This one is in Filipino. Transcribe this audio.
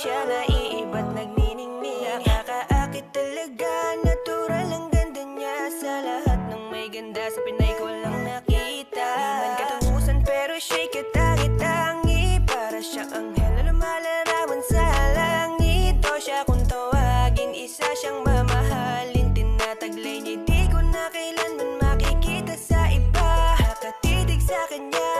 siya naiiba't nagniningning. Nakakaakit talaga, natural ang ganda niya. Sa lahat ng may ganda sa Pinay ko lang nakita. Di man katungusan pero siya'y kita-kitangi Para siyang anghel na lumalarawan sa langit. O siya kung tawagin, isa siyang mamahalin. Tinataglay niya'y di ko na kailanman makikita sa iba. Nakatitig sa kanya